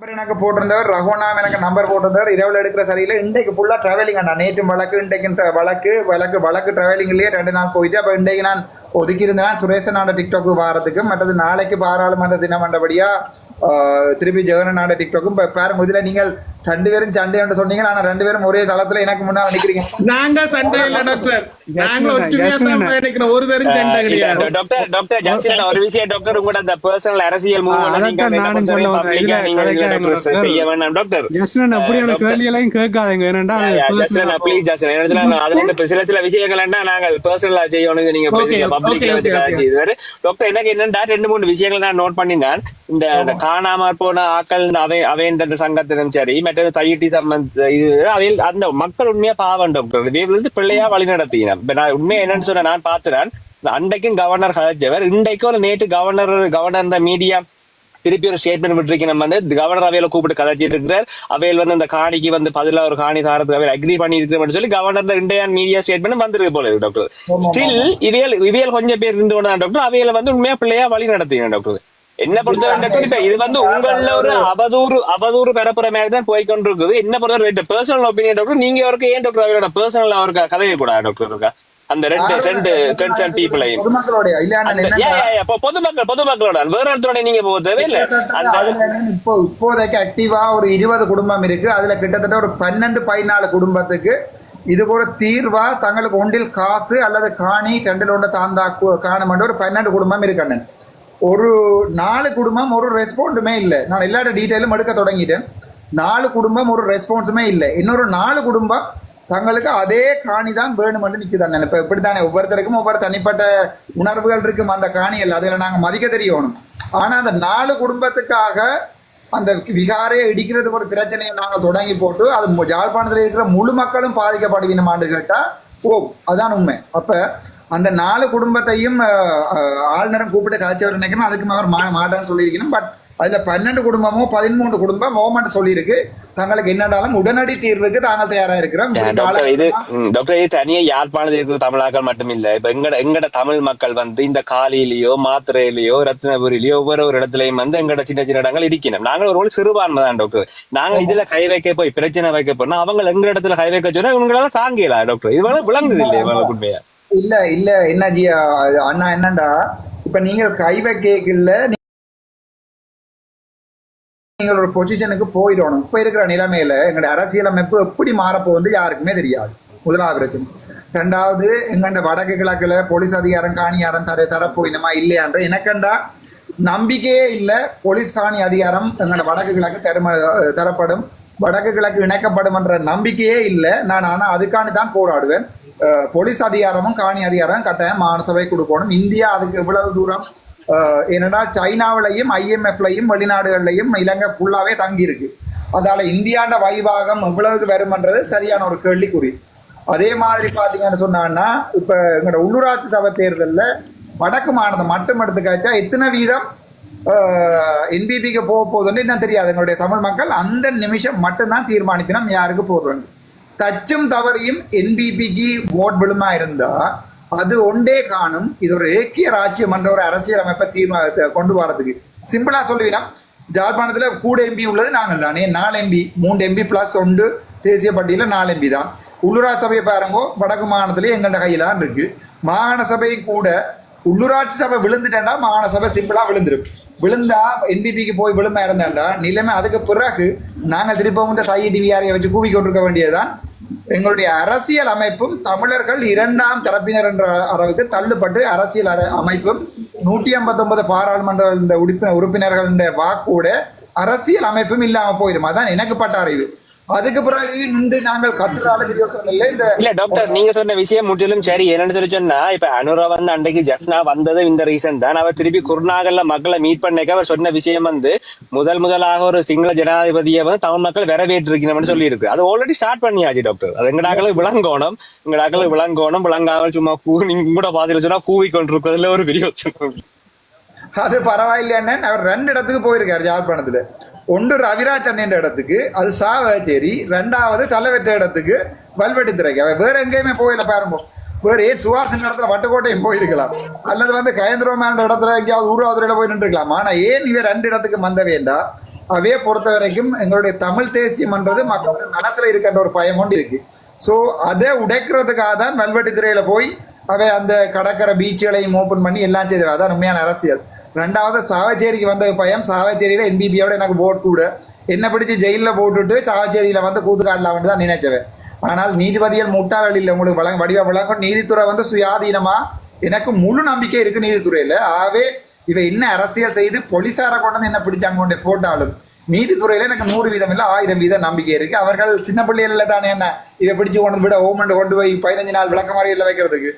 Number எனக்கு போட்டிருந்தவர் ரகுநாம் எனக்கு number போட்டிருந்தவர். இரவில் எடுக்கிற சரியில்லை. இன்றைக்கு ஃபுல்லாக ட்ராவலிங் அண்ணா. நேற்று வழக்கு இன்றைக்கு வழக்கு வழக்கு வழக்கு வழக்கு ட்ராவலிங்லேயே ரெண்டு நாள் போயிட்டு அப்போ இன்றைக்கு நான் ஒதுக்கி இருந்தேன் சுரேசனோட டிக்டாக்கு வாரத்துக்கு. மற்றது நாளைக்கு பாராளுமன்ற தினம் வந்தபடியாக திருப்பி ஜெகனநாட டிக்டாக்கும் இப்போ பாருங்க இதில் நீங்கள் ரெண்டு பேரும் சண்டை என்று சொன்னீங்க ஆனால் ரெண்டு பேரும் ஒரே தளத்தில் எனக்கு முன்னாடி நிற்கிறீங்க நாங்க சண்டை இல்ல டாக்டர் நாங்க ஒற்றுமையா தான். பயணிக்கிறோம் ஒரு தரம் சண்டை இல்ல, கிடையாது டாக்டர் டாக்டர் ஜஸ்டின் ஒரு விஷயம் டாக்டர் உங்களோட அந்த பர்சனல் அரசியல் நீங்க. செய்ய வேண்டாம் டாக்டர் அப்படியான டாக்டர். கேட்காதீங்க. ப்ளீஸ் அதுல இந்த சில சில விஷயங்கள் என்ன நாங்க பர்சனலா செய்யணும் நீங்க பப்ளிக்ல வச்சு இதுவரை டாக்டர் எனக்கு என்னன்னா ரெண்டு மூணு விஷயங்கள் நான் நோட் பண்ணினேன். இந்த இந்த காணாம போன ஆக்கள் அவை அவைன்ற இந்த சங்கத்திலும் சரி மற்றது தையிட்டி சம்பந்த இது அவையில் அந்த மக்கள் உண்மையா பாவம் டாக்டர் இவங்களுக்கு பிள்ளையா வழி நடத்தினேன் இப்ப நான் உண்மையா என்னன்னு சொன்ன நான் பாத்துறேன் அன்றைக்கும் கவர்னர் கலைச்சவர் இன்றைக்கும் நேற்று கவர்னர் கவர்னர் இந்த மீடியா திருப்பி ஒரு ஸ்டேட்மெண்ட் விட்டுருக்கு நம்ம வந்து கவர்னர் அவையில கூப்பிட்டு கதைச்சிட்டு இருக்கிறார் அவையில் வந்து அந்த காணிக்கு வந்து பதிலா ஒரு காணி தாரத்துக்கு அவையில் அக்ரி பண்ணி இருக்கிறோம்னு சொல்லி கவர்னர் இந்தியன் மீடியா ஸ்டேட்மெண்ட் வந்திருக்கு போல டாக்டர் ஸ்டில் இவியல் இவியல் கொஞ்சம் பேர் இருந்து கொண்டு டாக்டர் அவையில வந்து உண்மையா பிள்ளையா வழி நடத்துங்க டாக்டர் என்ன பொறுத்தவரை இது வந்து உங்கள ஒரு அவதூறு அவதூறு பெறப்புற மாதிரி தான் போய் கொண்டிருக்குது என்ன பொறுத்தவரை பர்சனல் ஒப்பீனியன் டாக்டர் நீங்க அவருக்கு ஏன் டாக்டர் அவரோட பர்சனல் அவருக்கு கதையை கூட டாக்டர் இருக்கா அந்த ரெண்டு ரெண்டு கன்சர்ன் பீப்புளையும் பொதுமக்கள் பொதுமக்களோட வேற ஒருத்தரோட நீங்க போக தேவையில்ல. இப்போ இப்போதைக்கு ஆக்டிவா ஒரு இருபது குடும்பம் இருக்கு. அதுல கிட்டத்தட்ட ஒரு பன்னெண்டு பதினாலு குடும்பத்துக்கு இதுக்கு ஒரு தீர்வா தங்களுக்கு ஒன்றில் காசு அல்லது காணி ரெண்டில் ஒன்று தாந்தா காணும் ஒரு பன்னெண்டு குடும்பம் இருக்கு அண்ணன். ஒரு நாலு குடும்பம் ஒரு ரெஸ்பாண்டுமே இல்லை. நான் எல்லா டீட்டெயிலும் எடுக்க தொடங்கிட்டேன். நாலு குடும்பம் ஒரு ரெஸ்பான்ஸுமே இல்லை. இன்னொரு நாலு குடும்பம் தங்களுக்கு அதே காணி தான் வேணுமென்று நிற்குது நினைப்ப இப்போ இப்படி தானே ஒவ்வொருத்தருக்கும் ஒவ்வொரு தனிப்பட்ட உணர்வுகள் இருக்கும் அந்த காணியில் அதில் நாங்கள் மதிக்க தெரியணும். ஆனால் அந்த நாலு குடும்பத்துக்காக அந்த விகாரையை இடிக்கிறதுக்கு ஒரு பிரச்சனையை நாங்கள் தொடங்கி போட்டு அது ஜாழ்ப்பாணத்தில் யாழ்ப்பாணத்தில் இருக்கிற முழு மக்களும் பாதிக்கப்படுவீனமான்னு கேட்டால் ஓ அதான் உண்மை. அப்போ அந்த நாலு குடும்பத்தையும் ஆளுநரும் கூப்பிட்டு கதைச்சவர் நினைக்கணும் அதுக்கு அவர் மா மாட்டான்னு சொல்லியிருக்கணும். பட் அதில் பன்னெண்டு குடும்பமோ பதிமூன்று குடும்பம் கவர்மெண்ட் சொல்லியிருக்கு. தங்களுக்கு என்னடாலும் உடனடி தீர்வுக்கு தாங்கள் தயாராக இருக்கிறோம். இது டாக்டர் இது தனியா யாழ்ப்பாணத்தில் இருக்கிற தமிழாக்கள் மட்டும் இல்ல. இப்ப எங்கட எங்கட தமிழ் மக்கள் வந்து இந்த காலிலேயோ மாத்திரையிலயோ ரத்னபுரியிலயோ ஒவ்வொரு ஒரு இடத்துலயும் வந்து எங்கட சின்ன சின்ன இடங்கள் இருக்கணும் நாங்கள் ஒரு சிறுபான்மை தான் டாக்டர் நாங்க இதுல கை வைக்க போய் பிரச்சனை வைக்க போனா அவங்க எங்க இடத்துல கை வைக்க சொன்னா இவங்களால தாங்கலாம் டாக்டர் இது விளங்குது இல்லையா உண்மையா? இல்ல இல்ல என்ன ஜி அண்ணா என்னண்டா? இப்ப நீங்கள் கை வைக்கல நீங்கள் ஒரு பொசிஷனுக்கு போயிடணும். இப்ப இருக்கிற நிலைமையில எங்களுடைய அரசியலமைப்பு எப்படி மாறப்போகுது யாருக்குமே தெரியாது. முதலாவது பிரச்சனை ரெண்டாவது எங்கண்ட வடக்கு கிழக்குல போலீஸ் அதிகாரம் காணியாரம் தர தரப்போயினமா இல்லையான்ற எனக்கண்டா நம்பிக்கையே இல்லை. போலீஸ் காணி அதிகாரம் எங்களோட வடக்கு கிழக்கு தரும தரப்படும். வடக்கு கிழக்கு இணைக்கப்படும் என்ற நம்பிக்கையே இல்லை. நான் ஆனால் அதுக்காண்டி தான் போராடுவேன். போலீஸ் அதிகாரமும் காணி அதிகாரமும் கட்டாயம் மாநசபை கொடுக்கணும். இந்தியா அதுக்கு எவ்வளவு தூரம் அஹ், சைனாவிலையும் ஐஎம்எஃப்லையும் வெளிநாடுகள்லையும் இலங்கை ஃபுல்லாகவே தங்கியிருக்கு. அதால் இந்தியாண்ட வைவாகம் எவ்வளவுக்கு வருமன்றது சரியான ஒரு கேள்விக்குறி. அதே மாதிரி பார்த்தீங்கன்னு சொன்னான்னா இப்போ எங்களோட உள்ளூராட்சி சபை தேர்தலில் வடக்கு மாநிலம் மட்டும் எடுத்துக்காச்சா எத்தனை வீதம் என்பிபிக்கு போக போகுதுன்னு என்ன தெரியாது. எங்களுடைய தமிழ் மக்கள் அந்த நிமிஷம் மட்டும்தான் தீர்மானிப்பினோம் யாருக்கு போடுறாங்க தச்சும் தவறியும் என்பிபிக்கு ஓட் விழுமா இருந்தா அது ஒன்றே காணும் இது ஒரு ஏக்கிய ராஜ்யம் என்ற ஒரு அரசியல் அமைப்பை தீர்மா கொண்டு வரதுக்கு சிம்பிளா சொல்லுவீனா ஜாழ்ப்பாணத்தில் கூட எம்பி உள்ளது நாங்கள் தானே நாலு எம்பி மூன்று எம்பி பிளஸ் ஒன்று தேசிய பட்டியலில் நாலு எம்பி தான் உள்ளூராட்சி சபையை பாருங்கோ வடக்கு மாகாணத்திலே எங்கள்ட கையில் தான் இருக்கு மாகாண சபை கூட உள்ளூராட்சி சபை விழுந்துட்டேன்டா மாகாண சபை சிம்பிளாக விழுந்துரும் விழுந்தா என்பிபிக்கு போய் விழுமா இருந்தாண்டா நிலைமை அதுக்கு பிறகு நாங்கள் திருப்பவும் இந்த சாயி டிவிஆரை வச்சு கூவி கொண்டிருக்க வேண்டியதுதான் எங்களுடைய அரசியல் அமைப்பும் தமிழர்கள் இரண்டாம் தரப்பினர் என்ற அளவுக்கு தள்ளுபட்டு அரசியல் அமைப்பும் நூற்றி ஐம்பத்தொன்பது பாராளுமன்ற உறுப்பினர் உறுப்பினர்களின் வாக்கூட அரசியல் அமைப்பும் இல்லாமல் போயிடும். அதான் எனக்கு பட்ட அறிவு. அதுக்கு பிறகு நின்று நாங்கள் பிரயோசனம் இல்லை. இந்த இல்ல டாக்டர் நீங்க சொன்ன விஷயம் முற்றிலும் சரி. என்னன்னு சொல்லி சொன்னா இப்ப அனுரா வந்து அன்றைக்கு ஜெஃப்னா வந்தது இந்த ரீசன் தான். அவர் திருப்பி குருநாகல்ல மக்களை மீட் பண்ணக்க அவர் சொன்ன விஷயம் வந்து முதல் முதலாக ஒரு சிங்கள ஜனாதிபதியை வந்து தமிழ் மக்கள் வரவேற்று இருக்கணும்னு சொல்லி இருக்கு அது ஆல்ரெடி ஸ்டார்ட் பண்ணியாச்சு டாக்டர் அது எங்கடாக்களும் விளங்கோணும்? எங்கடாக்களும் விளங்கோணும்? விளங்காமல் சும்மா பூ நீங்க கூட பாத்துட்டு சொன்னா கூவி கொண்டிருக்கிறதுல ஒரு பெரிய. அது பரவாயில்லையானே அவர் ரெண்டு இடத்துக்கு போயிருக்காரு யாழ்ப்பாணத்துல ஒன்று ரவிராஜ் அண்ணன் இடத்துக்கு அது சாவச்சேரி ரெண்டாவது தலைவெற்ற இடத்துக்கு வல்வெட்டித்துறைக்கு. அவன் வேற எங்கேயுமே போயில பாருங்க. வேறு ஏன் சுவாசன் இடத்துல வட்டுக்கோட்டையும் போயிருக்கலாம். அல்லது வந்து கயந்திரமான இடத்துல எங்கேயாவது ஊராவதுரையில போய் நின்றுருக்கலாம். ஆனால் ஏன் இவர் ரெண்டு இடத்துக்கு வந்த வேண்டாம் அவைய பொறுத்த வரைக்கும் எங்களுடைய தமிழ் தேசியம்ன்றது மக்களுடைய மனசில் இருக்கின்ற ஒரு பயம் ஒன்று இருக்குது ஸோ அதை உடைக்கிறதுக்காக தான் வல்வெட்டித்துறையில போய் அவை அந்த கடற்கரை பீச்சுகளையும் ஓப்பன் பண்ணி எல்லாம் செய்தவை. அதான் உண்மையான அரசியல். ரெண்டாவது சாவச்சேரிக்கு வந்த பயம் சாவச்சேரியில் என்பிபியோட எனக்கு போட் கூட. என்ன பிடிச்சி ஜெயிலில் போட்டுட்டு சாவச்சேரியில் வந்து கூத்து காட்டலாம்னு தான் நினைச்சவன் ஆனால் நீதிபதிகள் முட்டாளர்கள் இல்லை உங்களுக்கு வழங்க வடிவ வழங்கும் நீதித்துறை வந்து சுயாதீனமாக எனக்கு முழு நம்பிக்கை இருக்குது நீதித்துறையில். ஆகவே இவ என்ன அரசியல் செய்து போலீஸாரை கொண்டு வந்து என்ன பிடிச்சாங்க கொண்டு போட்டாலும் நீதித்துறையில் எனக்கு நூறு வீதம் இல்லை ஆயிரம் வீதம் நம்பிக்கை இருக்குது அவர்கள் சின்ன பிள்ளைகள் தானே என்ன? இவை பிடிச்சி கொண்டு விட ஓமண்டு கொண்டு போய் பதினஞ்சு நாள் விளக்கமாறியில் வைக்கிறதுக்கு.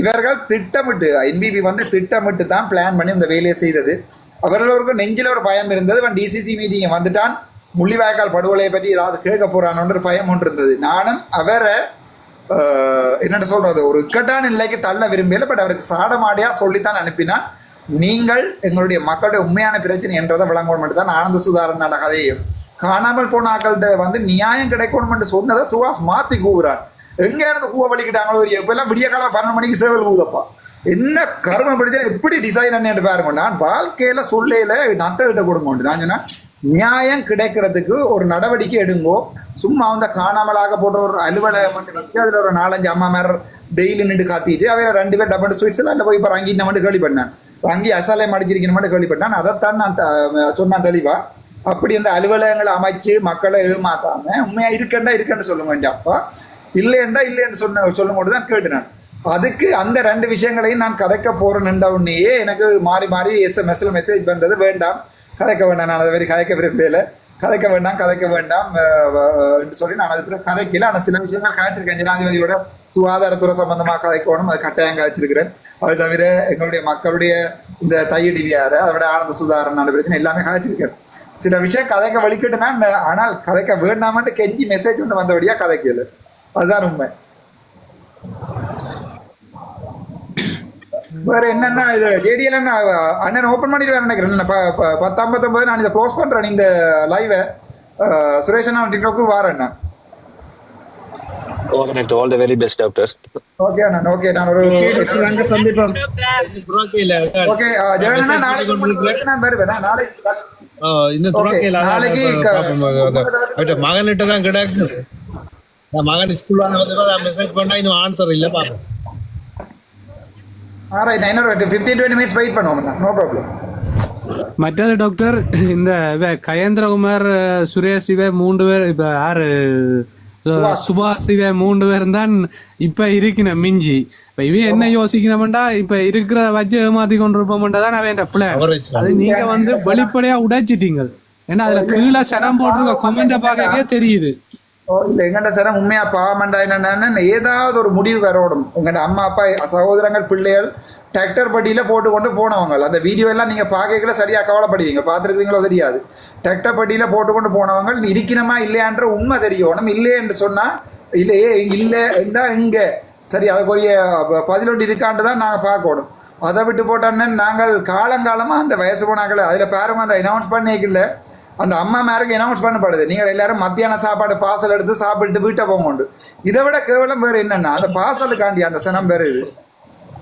இவர்கள் திட்டமிட்டு என்பிபி வந்து திட்டமிட்டு தான் பிளான் பண்ணி இந்த வேலையை செய்தது. அவர்களுக்கு நெஞ்சில் ஒரு பயம் இருந்தது. அவன் டிசிசி மீட்டிங்கை வந்துட்டான். முள்ளிவாய்க்கால் படுகொலையை பற்றி ஏதாவது கேட்க போகிறானோன்ற பயம் ஒன்று இருந்தது. நானும் அவரை என்னென்னு சொல்கிறது ஒரு இக்கட்டான நிலைக்கு தள்ள விரும்பல பட் அவருக்கு சாடமாடியாக சொல்லித்தான் அனுப்பினான். நீங்கள் எங்களுடைய மக்களுடைய உண்மையான பிரச்சனை என்றதை விளங்கணும் மட்டும் தான் ஆனந்த சுதாரன் கதையும் காணாமல் போன ஆக்கள்கிட்ட வந்து நியாயம் கிடைக்கணும் என்று சொன்னதை சுவாஸ் மாத்தி கூகுறான் எங்கே இருந்து கூவ வலிக்கிட்டாங்களோ ஒரு எல்லாம் விடிய காலம் பன்னெண்டு மணிக்கு சேவல் கூதப்பா என்ன கர்மம் பிடிச்சா எப்படி டிசைன் பண்ணிட்டு பாருங்க. நான் வாழ்க்கையில் சொல்லையில் நட்ட கிட்ட கொடுங்க நான் சொன்னேன் நியாயம் கிடைக்கிறதுக்கு ஒரு நடவடிக்கை எடுங்கோ. சும்மா வந்து காணாமலாக போட்ட ஒரு அலுவலகம் வச்சு அதில் ஒரு நாலஞ்சு அம்மா மேர் டெய்லி நின்று காத்திட்டு அவையில ரெண்டு பேர் டபுள் ஸ்வீட்ஸ் எல்லாம் போய் இப்போ அங்கே மட்டும் கேள்வி பண்ணேன். அங்கே அசாலை மடிச்சிருக்கணும் மட்டும் கேள்வி பண்ணேன். அதைத்தான் நான் த- சொன்னேன் தெளிவா. அப்படி அந்த அலுவலகங்களை அமைச்சு மக்களை ஏமாத்தாம உண்மையா இருக்கண்டா இருக்கேன்னு சொல்லுங்க அப்பா. இல்லையண்டா இல்லைன்னு சொன்ன சொல்லும் போது தான் கேட்டு நான். அதுக்கு அந்த ரெண்டு விஷயங்களையும் நான் கதைக்க போறேன்ன்ற உன்னையே எனக்கு மாறி மாறி எஸ்எம்எஸ்ல மெசேஜ் வந்தது. வேண்டாம். கதைக்க வேண்டாம். நான் அதை வரை கதைக்க விரும்பல. கதைக்க வேண்டாம் கதைக்க வேண்டாம். என்று சொல்லி நான் அது கதைக்கல. ஆனால் சில விஷயங்கள் கதைச்சிருக்கேன் ஜனாதிபதியோட சுகாதாரத்துறை சம்பந்தமாக கதைக்கணும் அது கட்டாயம் கதைச்சிருக்கிறேன் அது தவிர எங்களுடைய மக்களுடைய இந்த தையடி வியார அதோட ஆனந்த சுதாரண பிரச்சனை எல்லாமே கதைச்சிருக்கேன் சில விஷயம் கதைக்க வலிக்கட்டுனா ஆனால் கதைக்க வேண்டாமன்ட்டு கெஞ்சி மெசேஜ் ஒன்று வந்தபடியா கதைக்கல. அதுதான் உண்மை. வேற என்னன்னா இது ஜேடிஎல் அண்ணன் ஓப்பன் பண்ணிட்டு வேற நினைக்கிறேன்? என்ன, ப- ப- பத்து ஐம்பத்தொன்பது நான் இதை க்ளோஸ் பண்றேன் இந்த லைவை சுரேஷ் அண்ணா டிக்டாக்கு வாரேன் நான். All the very best doctor okay Anna okay நான் ஒரு அங்க சந்திப்போம். ஓகே ஜெகன் நாளைக்கு நான் வருவேன் நாளைக்கு. இன்னும் அதான் நாளைக்கு மகன்கிட்ட தான் கிடக்குது நான் மகன் ஸ்கூல் மெசேஜ் பண்ணா இன்னும் ஆன்சர் இல்ல பாப்போம் ஆright நான் இன்னொரு ஃபிஃப்டீன் டுவெண்ட்டி மினிட்ஸ் வெயிட் பண்ணுவோம் நோ ப்ராப்ளம் மற்றது டாக்டர் இந்த இவ கயேந்திரகுமார் சுரேஷ் இவ மூன்று பேர் இப்ப யாரு சுபாஷ் இவ மூன்று பேரும் தான் இப்ப இருக்கணும் மிஞ்சி இப்ப இவ என்ன யோசிக்கணும்டா இப்ப இருக்கிற வச்சு ஏமாத்தி கொண்டிருப்போம்டா தான் அவன் பிள்ளை. அது நீங்க வந்து வெளிப்படையா உடைச்சிட்டீங்க ஏன்னா அதுல கீழே சனம் போட்டிருக்க கொமெண்ட பார்க்கவே தெரியுது இல்லை எங்கண்ட சார் உண்மையா பாவமண்டா என்னன்னு ஏதாவது ஒரு முடிவு வரணும். எங்கண்ட அம்மா அப்பா சகோதரங்கள் பிள்ளைகள் டிராக்டர் பட்டியில் போட்டு கொண்டு போனவங்க. அந்த வீடியோ எல்லாம் நீங்கள் பார்க்கல சரியா கவலைப்படுவீங்க. பார்த்துருக்கீங்களோ தெரியாது. டிராக்டர் பட்டியில் போட்டு கொண்டு போனவங்க இருக்கணுமா இல்லையான்ற உண்மை தெரியணும். இல்லையே என்று இல்லையே இல்லை என்றா இங்கே சரி அதுக்குரிய ப- பதிலொன்று இருக்கான்ட்டு தான் நாங்கள் பார்க்கணும் அதை விட்டு போட்டோன்னு நாங்கள் காலங்காலமாக அந்த வயசு போனாங்களே அதில் பாருங்க அந்த அனௌன்ஸ் பண்ணிக்கல. அந்த அம்மா மேருக்கு அனௌன்ஸ் பண்ணப்படுது. நீங்கள் எல்லாரும் மத்தியான சாப்பாடு பார்சல் எடுத்து சாப்பிட்டு வீட்டை போங்க இதை விட கேவலம் வேறு என்னன்னா அந்த பார்சலுக்காண்டி அந்த சனம் பேர் இது.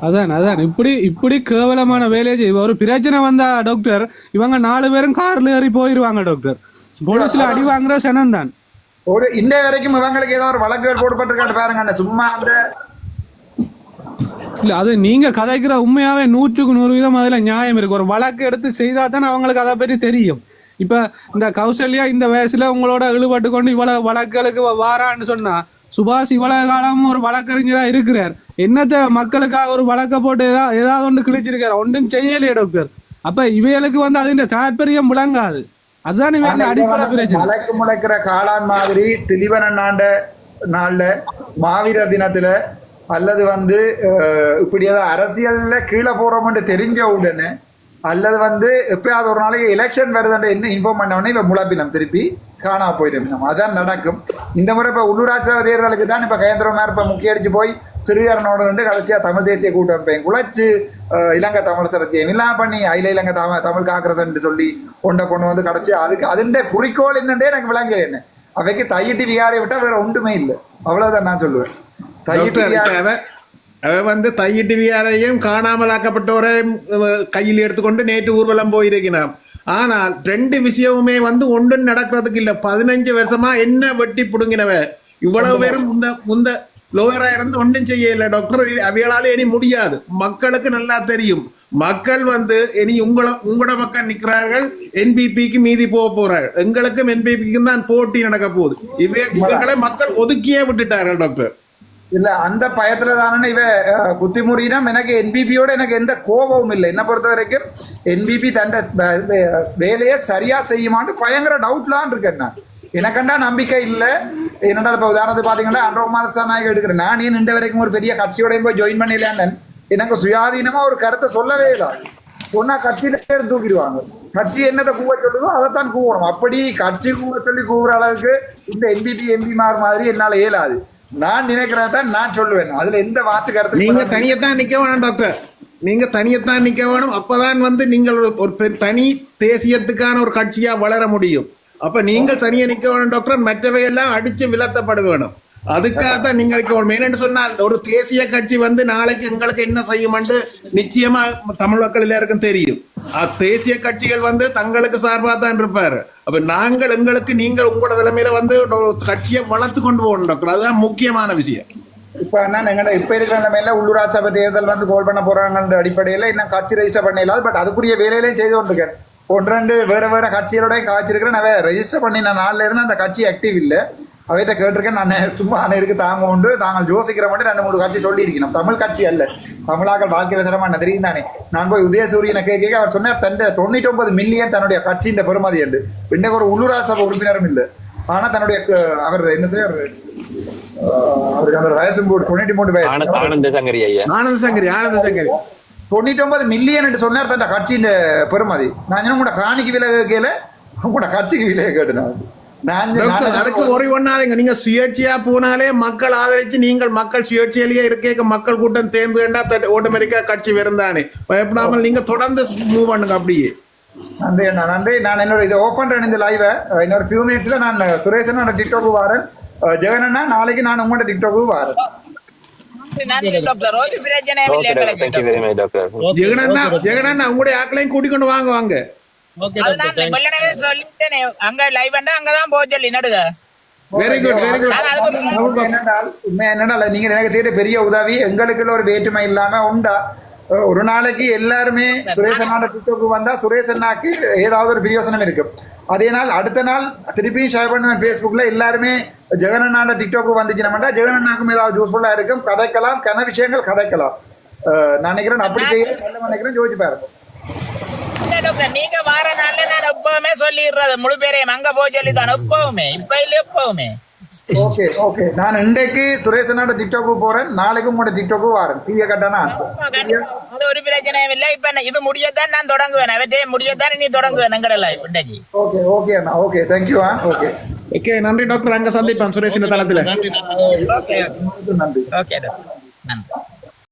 அதான் அதான். இப்படி இப்படி கேவலமான வேலையை ஒரு பிரச்சனை வந்தா டாக்டர் இவங்க நாலு பேரும் கார்ல ஏறி போயிருவாங்க டாக்டர் போலீஸ்ல அடி வாங்குற சனம் தான் ஒரு இன்னை வரைக்கும் இவங்களுக்கு ஏதோ ஒரு வழக்குகள் போடப்பட்டிருக்காண்டு பாருங்க சும்மா அந்த இல்ல அது நீங்க கதைக்கிற உண்மையாவே நூற்றுக்கு நூறு வீதம் அதுல நியாயம் இருக்கு. ஒரு வழக்கு எடுத்து செய்தா தான் அவங்களுக்கு அதை பற்றி தெரியும். இப்ப இந்த கௌசல்யா இந்த வயசுல உங்களோட இழுபட்டு கொண்டு இவ்வளவு வழக்குகளுக்கு வாரான்னு சொன்னா சுபாஷ் இவ்வளவு காலம் ஒரு வழக்கறிஞரா இருக்கிறார். என்னத்த மக்களுக்காக ஒரு வழக்க போட்டு ஏதாவது ஏதாவது ஒன்று கிழிச்சிருக்காரு? ஒன்றும் செய்யலையே டாக்டர் அப்ப இவைகளுக்கு வந்து அதிന്റെ தாற்பயம் விளங்காது அதுதான் இவங்க அடிப்படை பிரச்சனை. மலைக்கு முளைக்கிற காளான் மாதிரி திலிவன் ஆண்ட நாள்ல மாவீரர் தினத்துல அல்லது வந்து இப்படி ஏதாவது அரசியல்ல கீழே போறோம்னு தெரிஞ்ச உடனே அல்லது வந்து எப்பயாவது ஒரு நாளைக்கு எலெக்ஷன் வருதுன்ற என்ன இன்ஃபார்ம் பண்ண உடனே இப்போ முளைப்பினம் திருப்பி காணா போயிடும். அதான் நடக்கும். இந்த முறை இப்போ உள்ளூராட்சி தேர்தலுக்கு தான் இப்போ கயந்திரமார் இப்போ முக்கிய அடிச்சு போய் சிறுகாரனோட வந்து கடைசியாக தமிழ் தேசிய கூட்டமைப்பையும் குலைச்சு அஹ், இலங்கை தமிழ் சரத்தியம் இல்லாம பண்ணி அயில இலங்கை தமிழ் தமிழ் காங்கிரஸ் சொல்லி கொண்ட கொண்டு வந்து கடைசியா அதுக்கு அதுண்ட குறிக்கோள் என்னன்றே எனக்கு விளங்கல என்ன. அவைக்கு தையிட்டு விகாரை விட்டா வேற ஒன்றுமே இல்லை. அவ்வளவுதான் நான் சொல்லுவேன். தையிட்டு விகாரை அவ வந்து தையிட்டு வியாரையும் காணாமலாக்கப்பட்டோரையும் கையில் எடுத்துக்கொண்டு நேற்று ஊர்வலம் போயிருக்கிறான் ஆனால் ரெண்டு விஷயமுமே வந்து ஒன்றும் நடக்கிறதுக்கு இல்ல பதினஞ்சு வருஷமா என்ன வெட்டி புடுங்கினவ இவ்வளவு பேரும் முந்த முந்த லோயரா இருந்து ஒன்றும் செய்யல டாக்டர் அவைகளால இனி முடியாது மக்களுக்கு நல்லா தெரியும் மக்கள் வந்து இனி உங்கள உங்களோட பக்கம் நிக்கிறார்கள் என்பிபிக்கு மீதி போக போறார்கள் எங்களுக்கும் என்பிபிக்கும் தான் போட்டி நடக்க போகுது இவங்களை மக்கள் ஒதுக்கியே விட்டுட்டார்கள் டாக்டர் இல்ல அந்த பயத்துல தானே இவ குத்தி முறியினம் எனக்கு என்பிபியோட எனக்கு எந்த கோபமும் இல்லை. என்ன பொறுத்த வரைக்கும் என்பிபி தண்ட வேலையை சரியா செய்யுமான்னு பயங்கர டவுட்லான் இருக்கேன் நான். எனக்கண்டா நம்பிக்கை இல்லை. என்னடா இப்போ உதாரணத்துக்கு பார்த்தீங்கன்னா அன்றகுமார் சாநாயகம் எடுக்கிறேன். நான் ஏன் இந்த வரைக்கும் ஒரு பெரிய கட்சியோட போய் ஜாயின் பண்ணிடலான்னு எனக்கு சுயாதீனமாக ஒரு கருத்தை சொல்லவே இல்லை. சொன்னா கட்சியில தூக்கிடுவாங்க. கட்சி என்னத்தை கூவ சொல்லுதோ அதைத்தான் கூவணும். அப்படி கட்சி கூவ சொல்லி கூவுற அளவுக்கு இந்த என்பிபி எம்பிமார் மாதிரி என்னால் இயலாது. நான் நினைக்கிறத நான் சொல்லுவேன். அதுல எந்த மாற்று கருத்து நீங்க தனியத்தான் நிக்க வேணும் டாக்டர் நீங்க தனியத்தான் நிக்க வேணும். அப்பதான் வந்து நீங்கள் ஒரு- தனி தேசியத்துக்கான ஒரு கட்சியா வளர முடியும். அப்ப நீங்கள் தனியா நிக்க வேணும் டாக்டர் மற்றவையெல்லாம் அடிச்சு விலத்தப்பட வேணும். அதுக்காக தான் நீங்கள் நிக்க மெயின் சொன்னால் ஒரு தேசிய கட்சி வந்து நாளைக்கு எங்களுக்கு என்ன செய்யுமென்று நிச்சயமா தமிழ் மக்கள் எல்லாருக்கும் தெரியும். தேசிய கட்சிகள் வந்து தங்களுக்கு சார்பாக தான் இருப்பாரு. அப்ப நாங்கள் எங்களுக்கு நீங்கள் உங்களோட தலைமையில வந்து ஒரு கட்சியை வளர்த்து கொண்டு போகணும் டாக்டர். அதுதான் முக்கியமான விஷயம். இப்ப என்ன எங்கட இப்ப இருக்கிற நிலைமையில உள்ளூராட்சி சபை தேர்தல் வந்து கோல் பண்ண போறாங்கன்ற அடிப்படையில இன்னும் கட்சி ரெஜிஸ்டர் பண்ணிடலாம். பட் அதுக்குரிய வேலையிலையும் செய்து கொண்டிருக்கேன். ஒன்றெண்டு வேற வேற கட்சிகளோடய காய்ச்சிருக்கிறேன். நான் ரெஜிஸ்டர் பண்ணின நாள்ல இருந்து அந்த கட்சி ஆக்டிவ் இல்லை. அவைகிட்ட கேட்டிருக்கேன் நான் சும்மா அனைவருக்கு தாங்க உண்டு. தாங்கள் யோசிக்கிற மட்டும் ரெண்டு மூணு கட்சி சொல்லியிருக்கணும் தமிழ் கட்சி அல்ல. தமிழாக்கள் வாழ்க்கையில தரமான தெரியும் தானே? நான் போய் உதயசூரியனை கேட்க அவர் சொன்னார் தன் தொண்ணூற்றி ஒன்பது மில்லியன் தன்னுடைய கட்சியின் பெருமதி என்று. இன்னைக்கு ஒரு உள்ளூராட்சி சபை உறுப்பினரும் இல்லை. ஆனா தன்னுடைய அவர் என்ன செய்யறாரு அவருக்கு அந்த வயசு கூட தொண்ணூற்றி மூணு வயசு. ஆனந்த் சங்கரி ஐயா. ஆனந்த சங்கரி ஆனந்த சங்கரி. தொண்ணூற்றி ஒன்பது மில்லியன் என்று சொன்னார் தன் கட்சியின் பெருமதி. நான் சொன்ன உங்களோட காணிக்கு விலை கேட்கல உங்களோட கட்சிக்கு விலை கேட்டு நான் நான் நான் அதுக்கு ஒரு பண்ணாதீங்க நீங்க சுயேட்சையா போனாலே மக்கள் ஆதரிச்சு நீங்கள் மக்கள் சுயேட்சையிலேயே இருக்க மக்கள் கூட்டம் தேர்ந்து வேண்டா ஓட்டமெரிக்கா கட்சி வருந்தானே பயப்படாமல் நீங்க தொடர்ந்து மூவ் பண்ணுங்க அப்படியே. நன்றி அண்ணா நன்றி. நான் என்னோட இதை ஓப்பன் பண்றேன் இந்த லைவை இன்னொரு ஃபியூ மினிட்ஸ்ல நான் சுரேஷன் டிக்டாக்கு வரேன். அஹ் ஜெகன் அண்ணா நாளைக்கு நான் உங்களோட டிக்டாக்கு வரேன். மச் டாக்டர் ஜெகனண்ணா ஜெகனண்ணா உங்களுடைய ஆக்களையும் கூட்டிக் கொண்டு வாங்க வாங்க. சொல்லிட்டேனே அங்க லைவ் பண்ணா அங்கதான் போக சொல்லி நடுக வெரி குட் வெரி குட் நான் அதுக்கு உண்மை என்னென்றால் உண்மை என்னென்றால் நீங்க எனக்கு செய்த பெரிய உதவி எங்களுக்குள்ள ஒரு வேற்றுமை இல்லாம உண்டா? ஒரு நாளைக்கு எல்லாருமே அண்ணாட டிக்டாக்கு வந்தா சுரேஷ் அண்ணாக்கு ஏதாவது ஒரு பிரயோசனம் இருக்கும். அதே நாள் அடுத்த நாள் திருப்பியும் ஷேர் பண்ணுவேன் ஃபேஸ்புக்கில் எல்லாருமே ஜெகன் அண்ணாட டிக்டாக்கு வந்துச்சுன்னா ஜெகன் அண்ணாக்கும் ஏதாவது யூஸ்ஃபுல்லாக இருக்கும். கதைக்கலாம் கன விஷயங்கள் கதைக்கலாம். நான் நினைக்கிறேன் அப்படி செய்ய நினைக்கிறேன் பாருங்க. இல்ல டாக்டர் நீங்க வார நாள்ல நான் எப்பவுமே சொல்லிடுறது. முழு பேரையும் அங்க போக சொல்லி தான் எப்பவுமே. இப்ப இல்ல எப்பவுமே. ஓகே ஓகே நான் இன்றைக்கு அண்ணாட டிக்டாக்கு போறேன். நாளைக்கு உங்களோட டிக்டாக்கு வரேன். பிய கட்டான ஆன்சர் அது ஒரு பிரச்சனையும் இல்ல. இப்ப இது முடியத்தான் நான் தொடங்குவேன். அவற்றே முடியத்தான் நீ தொடங்குவேன் எங்கட லைவ் இன்னைக்கு ஓகே ஓகே அண்ணா. ஓகே தேங்க்யூ ஆ? ஓகே ஓகே நன்றி டாக்டர் அங்க சந்திப்போம் சுரேஷின் தளத்துல. நன்றி ஓகே நன்றி ஓகே டாக்டர் நன்றி.